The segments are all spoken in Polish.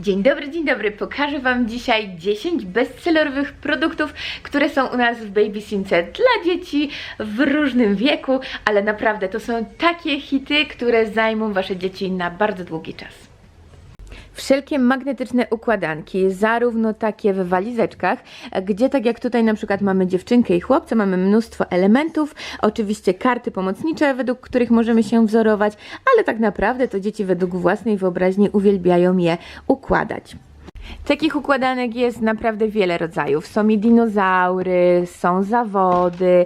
Dzień dobry, dzień dobry. Pokażę Wam dzisiaj 10 bestsellerowych produktów, które są u nas w Baby Since dla dzieci w różnym wieku, ale naprawdę to są takie hity, które zajmą Wasze dzieci na bardzo długi czas. Wszelkie magnetyczne układanki, zarówno takie w walizeczkach, gdzie tak jak tutaj na przykład mamy dziewczynkę i chłopca, mamy mnóstwo elementów, oczywiście karty pomocnicze, według których możemy się wzorować, ale tak naprawdę to dzieci według własnej wyobraźni uwielbiają je układać. Takich układanek jest naprawdę wiele rodzajów. Są i dinozaury, są zawody,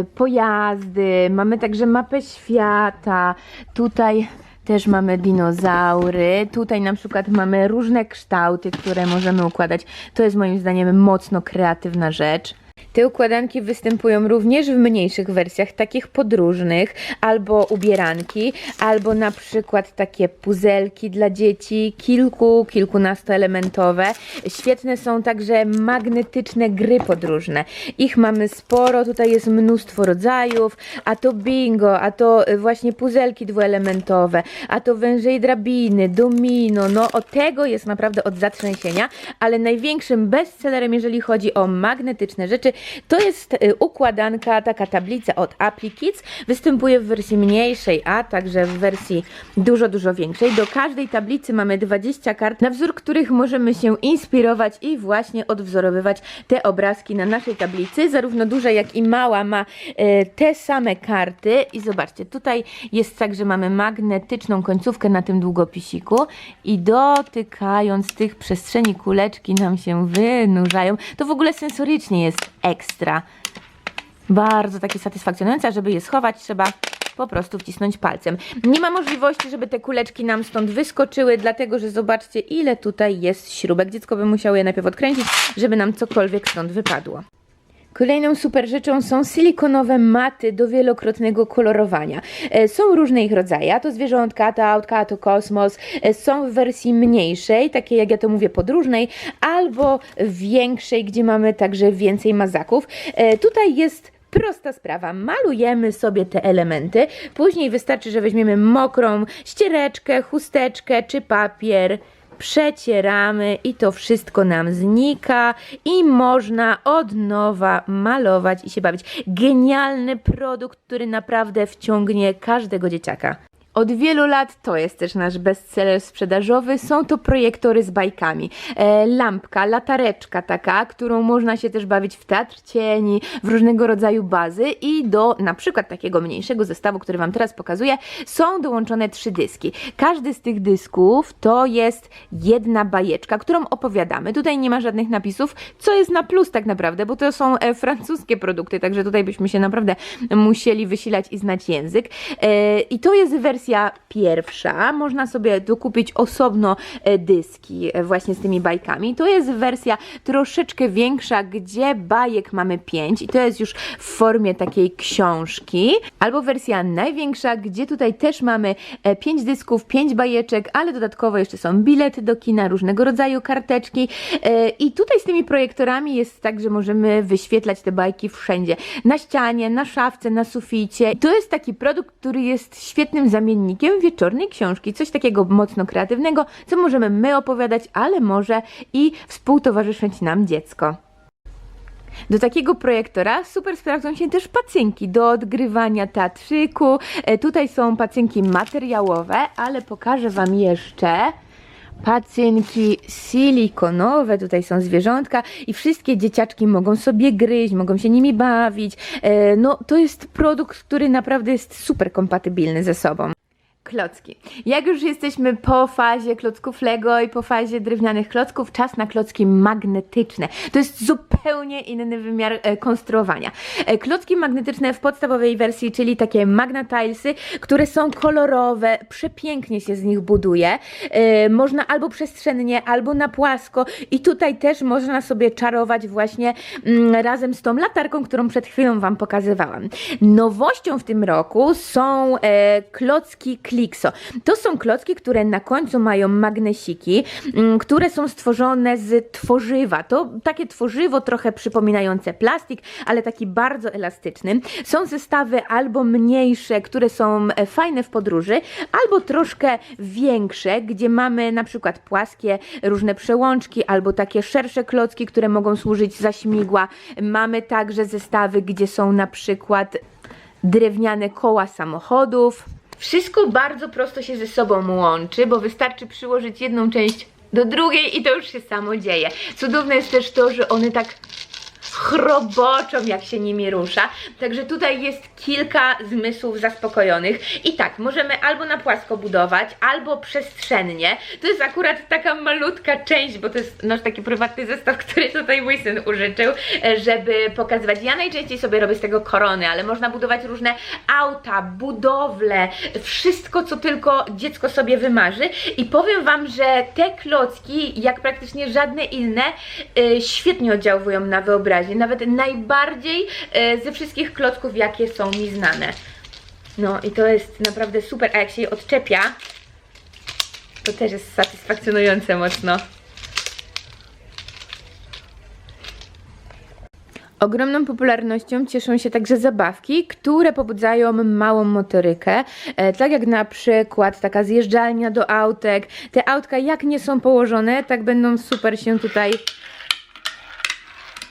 y, pojazdy, mamy także mapę świata. Tutaj też mamy dinozaury. Tutaj na przykład mamy różne kształty, które możemy układać. To jest moim zdaniem mocno kreatywna rzecz. Te układanki występują również w mniejszych wersjach, takich podróżnych, albo ubieranki, albo na przykład takie puzelki dla dzieci, kilku, kilkunastoelementowe. Świetne są także magnetyczne gry podróżne. Ich mamy sporo, tutaj jest mnóstwo rodzajów, a to bingo, a to y, właśnie puzelki dwuelementowe, a to węże i drabiny, domino, no o tego jest naprawdę od zatrzęsienia, ale największym bestsellerem, jeżeli chodzi o magnetyczne rzeczy, to jest y, układanka, taka tablica od AppliKids. Występuje w wersji mniejszej, a także w wersji dużo, dużo większej. Do każdej tablicy mamy 20 kart, na wzór których możemy się inspirować i właśnie odwzorowywać te obrazki na naszej tablicy. Zarówno duża, jak i mała ma e, te same karty. I zobaczcie, tutaj jest tak, że mamy magnetyczną końcówkę na tym długopisiku i dotykając tych przestrzeni kuleczki nam się wynurzają. To w ogóle sensorycznie jest ekstra. Bardzo takie satysfakcjonujące, żeby je schować trzeba po prostu wcisnąć palcem. Nie ma możliwości, żeby te kuleczki nam stąd wyskoczyły, dlatego że zobaczcie ile tutaj jest śrubek. Dziecko by musiało je najpierw odkręcić, żeby nam cokolwiek stąd wypadło. Kolejną super rzeczą są silikonowe maty do wielokrotnego kolorowania. E, Są różne ich rodzaje, a to zwierzątka, to autka, to kosmos. E, Są w wersji mniejszej, takiej jak ja to mówię, podróżnej, albo większej, gdzie mamy także więcej mazaków. E, Tutaj jest Prosta sprawa, malujemy sobie te elementy, później wystarczy, że weźmiemy mokrą ściereczkę, chusteczkę czy papier, przecieramy i to wszystko nam znika i można od nowa malować i się bawić. Genialny produkt, który naprawdę wciągnie każdego dzieciaka. Od wielu lat to jest też nasz bestseller sprzedażowy. Są to projektory z bajkami. E, lampka, latareczka taka, którą można się też bawić w teatr cieni, w różnego rodzaju bazy i do na przykład takiego mniejszego zestawu, który Wam teraz pokazuję, są dołączone trzy dyski. Każdy z tych dysków to jest jedna bajeczka, którą opowiadamy. Tutaj nie ma żadnych napisów, co jest na plus tak naprawdę, bo to są e, francuskie produkty, także tutaj byśmy się naprawdę musieli wysilać i znać język. E, I to jest wersja pierwsza. Można sobie dokupić osobno e, dyski e, właśnie z tymi bajkami. To jest wersja troszeczkę większa, gdzie bajek mamy 5 i to jest już w formie takiej książki. Albo wersja największa, gdzie tutaj też mamy 5 dysków, 5 bajeczek, ale dodatkowo jeszcze są bilety do kina, różnego rodzaju karteczki. E, I tutaj z tymi projektorami jest tak, że możemy wyświetlać te bajki wszędzie. Na ścianie, na szafce, na suficie. To jest taki produkt, który jest świetnym zamiennikiem wieczornej książki. Coś takiego mocno kreatywnego, co możemy my opowiadać, ale może i współtowarzyszyć nam dziecko. Do takiego projektora super sprawdzą się też pacynki do odgrywania teatrzyku. E, Tutaj są pacynki materiałowe, ale pokażę Wam jeszcze pacynki silikonowe, tutaj są zwierzątka i wszystkie dzieciaczki mogą sobie gryźć, mogą się nimi bawić. E, No to jest produkt, który naprawdę jest super kompatybilny ze sobą. Klocki. Jak już jesteśmy po fazie klocków Lego i po fazie drewnianych klocków, czas na klocki magnetyczne. To jest zupełnie inny wymiar e, konstruowania. E, klocki magnetyczne w podstawowej wersji, czyli takie magnatilesy, które są kolorowe, przepięknie się z nich buduje. E, można albo przestrzennie, albo na płasko i tutaj też można sobie czarować właśnie mm, razem z tą latarką, którą przed chwilą Wam pokazywałam. Nowością w tym roku są e, klocki klip Flixo. To są klocki, które na końcu mają magnesiki, mm, które są stworzone z tworzywa. To takie tworzywo trochę przypominające plastik, ale taki bardzo elastyczny. Są zestawy albo mniejsze, które są e, fajne w podróży, albo troszkę większe, gdzie mamy na przykład płaskie różne przełączki, albo takie szersze klocki, które mogą służyć za śmigła. Mamy także zestawy, gdzie są na przykład drewniane koła samochodów. Wszystko bardzo prosto się ze sobą łączy, bo wystarczy przyłożyć jedną część do drugiej i to już się samo dzieje. Cudowne jest też to, że one tak chroboczą, jak się nimi rusza. Także tutaj jest kilka zmysłów zaspokojonych. I tak, możemy albo na płasko budować, albo przestrzennie. To jest akurat taka malutka część, bo to jest nasz taki prywatny zestaw, który tutaj mój syn użyczył, żeby pokazywać. Ja najczęściej sobie robię z tego korony, ale można budować różne auta, budowle, wszystko, co tylko dziecko sobie wymarzy. I powiem Wam, że te klocki, jak praktycznie żadne inne, e, świetnie oddziałują na wyobraźnię. Nawet najbardziej e, ze wszystkich klocków, jakie są mi znane. No i to jest naprawdę super, a jak się je odczepia, to też jest satysfakcjonujące mocno. Ogromną popularnością cieszą się także zabawki, które pobudzają małą motorykę, e, tak jak na przykład taka zjeżdżalnia do autek. Te autka jak nie są położone, tak będą super się tutaj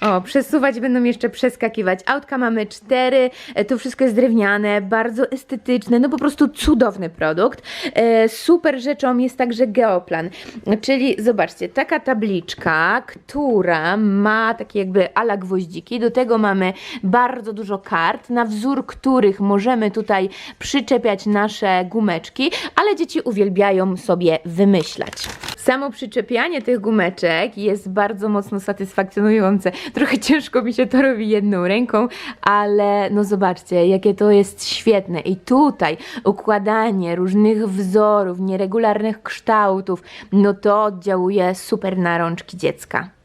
o, przesuwać będą jeszcze przeskakiwać. Autka mamy cztery, e, to wszystko jest drewniane, bardzo estetyczne, no po prostu cudowny produkt. E, super rzeczą jest także geoplan, czyli zobaczcie, taka tabliczka, która ma takie jakby ala gwoździki, do tego mamy bardzo dużo kart, na wzór których możemy tutaj przyczepiać nasze gumeczki, ale dzieci uwielbiają sobie wymyślać. Samo przyczepianie tych gumeczek jest bardzo mocno satysfakcjonujące. Trochę ciężko mi się to robi jedną ręką, ale no zobaczcie, jakie to jest świetne. I tutaj układanie różnych wzorów, nieregularnych kształtów, no to oddziałuje super na rączki dziecka.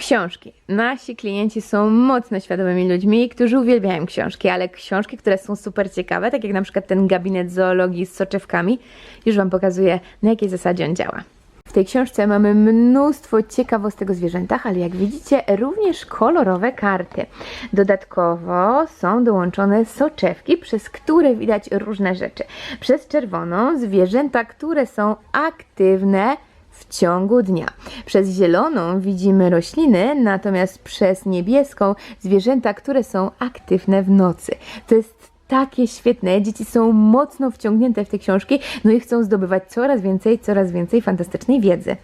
Książki. Nasi klienci są mocno świadomymi ludźmi, którzy uwielbiają książki, ale książki, które są super ciekawe, tak jak na przykład ten gabinet zoologii z soczewkami, już Wam pokazuję, na jakiej zasadzie on działa. W tej książce mamy mnóstwo ciekawostek o zwierzętach, ale jak widzicie, również kolorowe karty. Dodatkowo są dołączone soczewki, przez które widać różne rzeczy. Przez czerwoną zwierzęta, które są aktywne w ciągu dnia. Przez zieloną widzimy rośliny, natomiast przez niebieską zwierzęta, które są aktywne w nocy. To jest takie świetne. Dzieci są mocno wciągnięte w te książki, no i chcą zdobywać coraz więcej, coraz więcej fantastycznej wiedzy.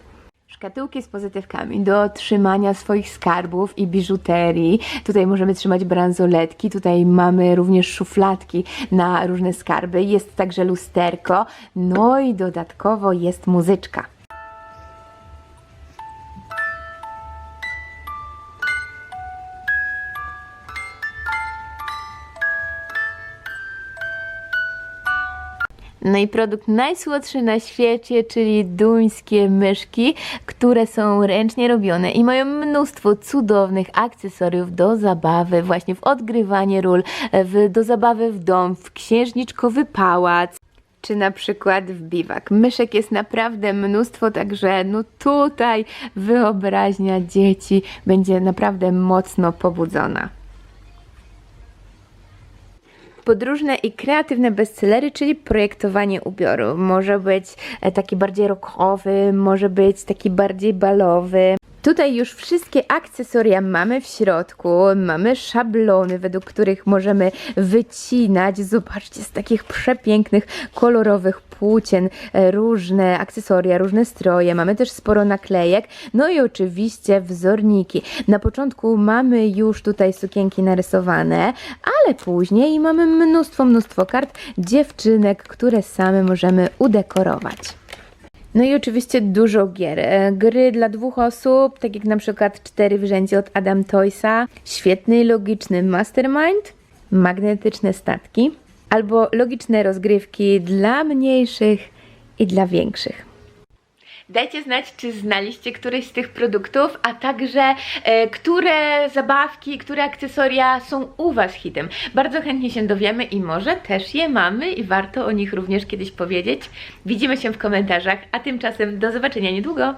Szkatułki z pozytywkami do trzymania swoich skarbów i biżuterii. Tutaj możemy trzymać bransoletki, tutaj mamy również szufladki na różne skarby. Jest także lusterko, no i dodatkowo jest muzyczka. No i produkt najsłodszy na świecie, czyli duńskie myszki, które są ręcznie robione i mają mnóstwo cudownych akcesoriów do zabawy, właśnie w odgrywanie ról, w, do zabawy w dom, w księżniczkowy pałac. Czy na przykład w biwak. Myszek jest naprawdę mnóstwo, także no tutaj wyobraźnia dzieci będzie naprawdę mocno pobudzona podróżne i kreatywne bestsellery, czyli projektowanie ubioru. Może być e, taki bardziej rockowy, może być taki bardziej balowy. Tutaj już wszystkie akcesoria mamy w środku, mamy szablony, według których możemy wycinać, zobaczcie, z takich przepięknych, kolorowych płócien, e, różne akcesoria, różne stroje, mamy też sporo naklejek, no i oczywiście wzorniki. Na początku mamy już tutaj sukienki narysowane, ale później mamy mnóstwo, mnóstwo kart dziewczynek, które same możemy udekorować. No i oczywiście dużo gier. E, Gry dla dwóch osób, tak jak na przykład cztery w rzędzie od Adam Toysa, świetny i logiczny Mastermind, magnetyczne statki, albo logiczne rozgrywki dla mniejszych i dla większych. Dajcie znać, czy znaliście któryś z tych produktów, a także e, które zabawki, które akcesoria są u Was hitem. Bardzo chętnie się dowiemy i może też je mamy i warto o nich również kiedyś powiedzieć. Widzimy się w komentarzach, a tymczasem do zobaczenia niedługo.